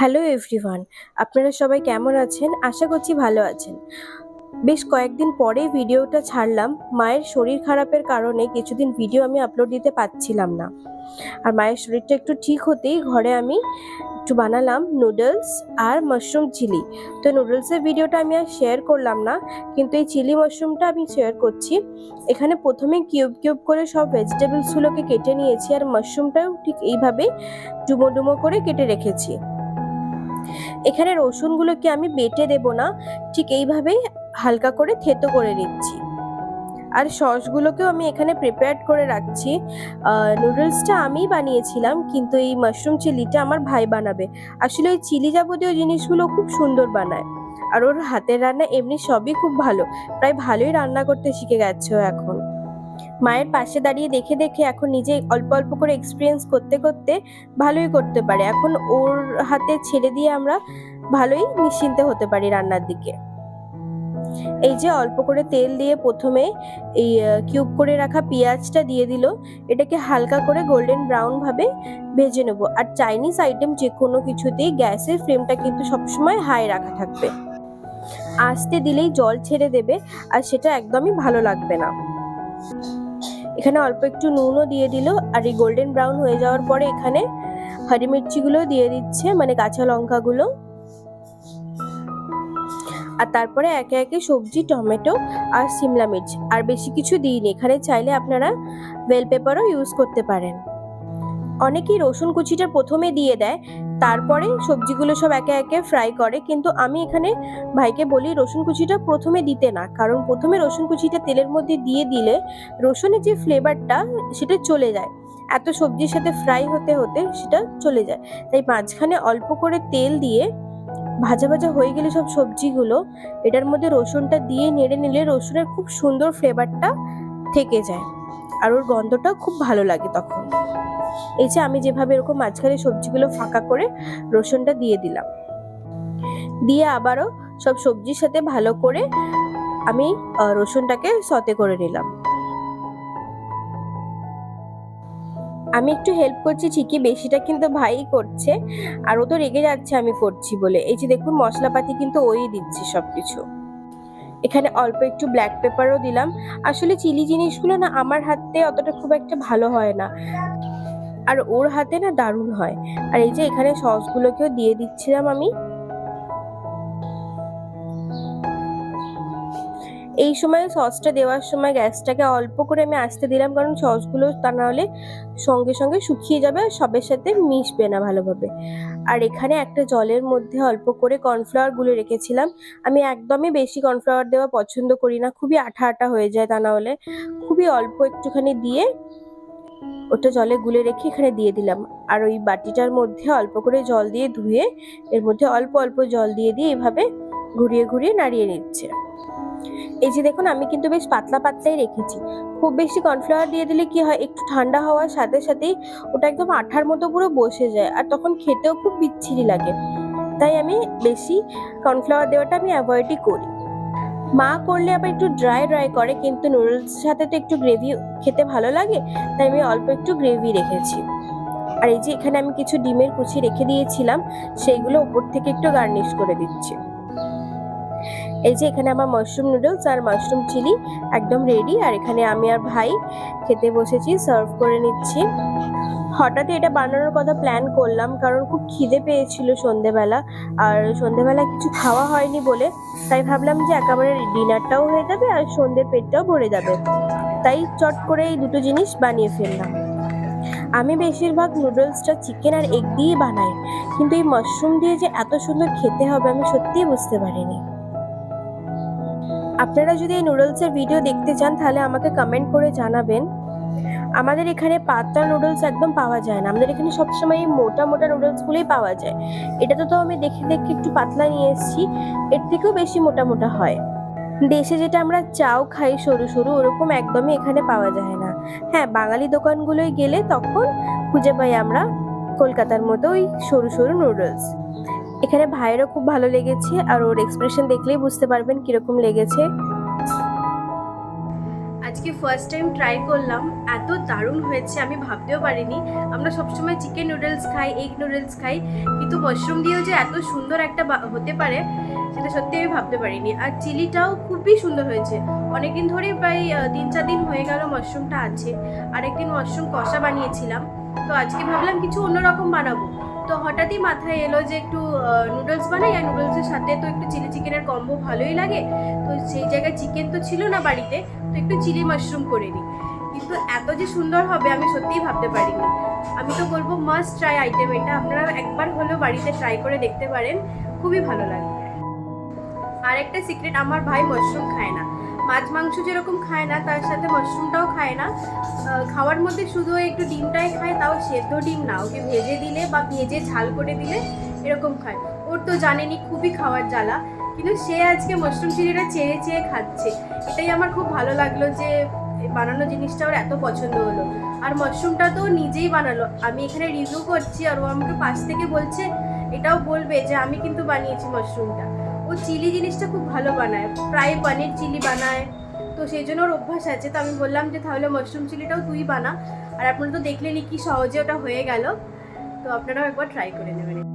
Hello everyone, আপনারা সবাই কেমন আছেন? আশা করছি ভালো আছেন। বেশ কয়েকদিন পরে ভিডিওটা ছাড়লাম, মায়ের শরীর খারাপের কারণে কিছুদিন ভিডিও আমি আপলোড দিতে পারছিলাম না। আর মায়ের শরীরটা একটু ঠিক হতেই ঘরে আমি একটু বানালাম নুডলস আর মাশরুম চিলি তো নুডলসের ভিডিওটা আমি আর শেয়ার করলাম না, কিন্তু এই চিলি মাশরুমটা আমি শেয়ার করছি। এখানে প্রথমে কিউব কিউব করে সব ভেজিটেবলসগুলোকে কেটে নিয়েছি আর মাশরুমটাও ঠিক এইভাবে ডুমো ডুমো করে কেটে রেখেছি। এখানে রসুনগুলোকে আমি বেটে দেব না, ঠিক এইভাবেই হালকা করে থেতো করে নিচ্ছি। আর সসগুলোকেও আমি এখানে প্রিপেয়ার করে রাখছি। নুডলসটা আমি বানিয়েছিলাম, কিন্তু এই মাশরুম চিলিটা আমার ভাই বানাবে। আসলে ওই চিলি যাবতীয় জিনিসগুলো খুব সুন্দর বানায়। আর ওর হাতের রান্না এমনি সবই খুব ভালো। প্রায় ভালোই রান্না করতে শিখে গেছে এখন। মায়ের পাশে দাঁড়িয়ে দেখে দেখে এখন নিজে অল্প অল্প করে এক্সপিরিয়েন্স করতে করতে ভালোই করতে পারে। এখন ওর হাতে ছেড়ে দিয়ে আমরা ভালোই নিশ্চিন্তে হতে পারি রান্নার দিকে। এই যে অল্প করে তেল দিয়ে প্রথমে এই কিউব করে রাখা পেঁয়াজটা দিয়ে দিল। এটাকে হালকা করে গোল্ডেন ব্রাউন ভাবে ভেজে নেব। আর চাইনিজ আইটেম যে কোনো কিছুতেই গ্যাসের ফ্লেমটা কিন্তু সবসময় হাই রাখা থাকবে। আস্তে দিলেই জল ছেড়ে দেবে আর সেটা একদমই ভালো লাগবে না। এখানে অল্প একটু নুনও দিয়ে দিল, আর এই গোল্ডেন ব্রাউন হয়ে যাওয়ার পরে এখানে হরি মির্চিগুলো দিয়ে দিচ্ছে মানে কাঁচা লঙ্কাগুলো। আর তারপরে একে একে সবজি, টমেটো আর সিমলা মির্চ, আর বেশি কিছু দিইনি। এখানে চাইলে আপনারা বেল পেপারও ইউজ করতে পারেন। অনেকেই রসুন কুচিটা প্রথমে দিয়ে দেয়, তারপরে সবজিগুলো সব একে একে ফ্রাই করে। কিন্তু আমি এখানে ভাইকে বলি, রসুন কুচিটা প্রথমে দিতে না। কারণ প্রথমে রসুন কুচিটা তেলের মধ্যে দিয়ে দিলে রসুনের যে ফ্লেভারটা সেটা চলে যায়। এত সবজির সাথে ফ্রাই হতে হতে সেটা চলে যায়। তাই মাঝখানে অল্প করে তেল দিয়ে ভাজা ভাজা হয়ে গেলে সব সবজিগুলো, এটার মধ্যে রসুনটা দিয়ে নেড়ে নিলে রসুনের খুব সুন্দর ফ্লেভারটা থেকে যায়। আর ওর গন্ধটা খুব ভালো লাগে তখন। এই যে আমি যেভাবে এরকম মাঝখানে সবজিগুলো ফাঁকা করে রসুনটা দিয়ে দিলাম। দিয়ে আবারও সব সবজির সাথে ভালো করে আমি রসুনটাকে সতে করে নিলাম। আমি একটু হেল্প করছি ঠিকই, বেশিটা কিন্তু ভাই করছে আর ও তো রেগে যাচ্ছে আমি করছি বলে। এই যে দেখুন, মশলাপাতি কিন্তু ওই দিচ্ছে সবকিছু। এখানে অল্প একটু ব্ল্যাক পেপারও দিলাম। আসলে চিলি জিনিসগুলো না আমার হাতে অতটা খুব একটা ভালো হয় না। আর ওর হাতে না দারুণ হয়। আর এই যে এখানে সসগুলোকেও দিয়ে দিচ্ছিলাম আমি। এই সময় সসটা দেওয়ার সময় গ্যাসটাকে অল্প করে আমি আসতে দিলাম, কারণ সসগুলো তা না হলে সঙ্গে সঙ্গে শুকিয়ে যাবে আর সবের সাথে মিশবে না ভালোভাবে। আর এখানে একটা জলের মধ্যে অল্প করে কর্নফ্লাওয়ার গুলে রেখেছিলাম। আমি একদমই বেশি কর্নফ্লাওয়ার দেওয়া পছন্দ করি না, খুবই আঠা আঠা হয়ে যায় তা না হলে। খুবই অল্প একটুখানি দিয়ে ওটা জলে গুলে রেখে এখানে দিয়ে দিলাম। আর ওই বাটিটার মধ্যে অল্প করে জল দিয়ে ধুয়ে এর মধ্যে অল্প অল্প জল দিয়ে দিয়ে এভাবে ঘুরিয়ে ঘুরিয়ে নাড়িয়ে নিচ্ছে। এই যে দেখুন, আমি কিন্তু বেশ পাতলা পাতলাই রেখেছি। খুব বেশি কর্নফ্লাওয়ার দিয়ে দিলে কি হয়, একটু ঠান্ডা হওয়ার সাথে সাথেই ওটা একদম আঠার মতো পুরো বসে যায় আর তখন খেতেও খুব বিচ্ছিরি লাগে। তাই আমি বেশি কর্নফ্লাওয়ার দেওয়াটা আমি অ্যাভয়েডই করি। মা করলে আবার একটু ড্রাই ড্রাই করে, কিন্তু নুডলস সাথে তো একটু গ্রেভি খেতে ভালো লাগে, তাই আমি অল্প একটু গ্রেভি রেখেছি। আর এই যে এখানে আমি কিছু ডিমের কুচি রেখে দিয়েছিলাম, সেইগুলো উপর থেকে একটু গার্নিশ করে দিচ্ছি। এই যে এখানে আমার মাশরুম নুডলস আর মাশরুম চিলি একদম রেডি আর এখানে আমি আর ভাই খেতে বসেছি সার্ভ করে নিচ্ছি। হঠাৎই এটা বানানোর কথা প্ল্যান করলাম, কারণ খুব খিদে পেয়েছিল সন্ধেবেলা, আর সন্ধেবেলা কিছু খাওয়া হয়নি বলে, তাই ভাবলাম যে একেবারে ডিনারটাও হয়ে যাবে আর সন্ধ্যের পেটটাও ভরে যাবে। তাই চট করে এই দুটো জিনিস বানিয়ে ফেললাম। আমি বেশিরভাগ নুডলসটা চিকেন আর এগ দিয়ে বানাই, কিন্তু এই মাশরুম দিয়ে যে এত সুন্দর খেতে হবে আমি সত্যিই বুঝতে পারিনি। আপনারা যদি এই নুডলসের ভিডিও দেখতে চান, তাহলে আমাকে কমেন্ট করে জানাবেন। আমাদের এখানে পাতলা নুডলস একদম পাওয়া যায় না। আমাদের এখানে সবসময় এই মোটা মোটা নুডলসগুলোই পাওয়া যায়। এটাতে তো আমি দেখে দেখে একটু পাতলা নিয়ে এসেছি। এর থেকেও বেশি মোটা মোটা হয়। দেশে যেটা আমরা চাও খাই সরু সরু, ওরকম একদমই এখানে পাওয়া যায় না। হ্যাঁ বাঙালি দোকানগুলোয় গেলে তখন খুঁজে পাই আমরা কলকাতার মতো ওই সরু সরু নুডলস এখানে ভাইয়েরও খুব ভালো লেগেছে আর ওর এক্সপ্রেশন দেখলেই বুঝতে পারবেন কীরকম লেগেছে। আজকে ফার্স্ট টাইম ট্রাই করলাম, এত দারুণ হয়েছে, আমি ভাবতেও পারিনি। আমরা সবসময় চিকেন নুডলস খাই এগ নুডলস খাই, কিন্তু মাশরুম দিয়েও যে এত সুন্দর একটা হতে পারে, সেটা সত্যি আমি ভাবতে পারিনি। আর চিলিটাও খুবই সুন্দর হয়েছে। অনেকদিন ধরেই প্রায় তিন চার দিন হয়ে গেল মাশরুমটা আছে। আরেকদিন মাশরুম কষা বানিয়েছিলাম। তো আজকে ভাবলাম কিছু অন্যরকম বানাবো। তো হঠাৎই মাথায় এলো যে একটু নুডলস বানাই, আর নুডলসের সাথে তো একটু চিলি চিকেনের কম্বো ভালোই লাগে। তো সেই জায়গায় চিকেন তো ছিল না বাড়িতে, তো একটু চিলি মাশরুম করে নিই। কিন্তু এত যে সুন্দর হবে আমি সত্যিই ভাবতে পারিনি। আমি তো বলব মাস্ট ট্রাই আইটেম এটা, আপনারা একবার হলেও বাড়িতে ট্রাই করে দেখতে পারেন, খুবই ভালো লাগবে আর একটা সিক্রেট আমার ভাই মাশরুম খায় না। মাছ মাংস যেরকম খায় না, তার সাথে মাশরুমটাও খায় না। খাওয়ার মধ্যে শুধু একটু ডিমটাই খায়, তাও সেদ্ধ ডিম না। ওকে ভেজে দিলে বা ভেজে ঝাল করে দিলে এরকম খায়। ওর তো জানেনি, খুবই খাওয়ার জ্বালা। কিন্তু সে আজকে মাশরুম চিলিটা চেয়ে চেয়ে খাচ্ছে। এটাই আমার খুব ভালো লাগল যে বানানো জিনিসটা ওর এত পছন্দ হলো। আর মাশরুমটা তো নিজেই বানালো। আমি এখানে রিভিউ করছি আর ও আমাকে পাশ থেকে বলছে, এটাও বলবে যে আমি কিন্তু বানিয়েছি মাশরুমটা ও চিলি জিনিসটা খুব ভালো বানায়। প্রায় পনির চিলি বানায়। তো সেই জন্য ওর অভ্যাস আছে। তো আমি বললাম যে, তাহলে মাশরুম চিলিটাও তুই বানা। আর আপনারা তো দেখলেনি কি সহজে ওটা হয়ে গেল। তো আপনারাও একবার ট্রাই করে নেবেন।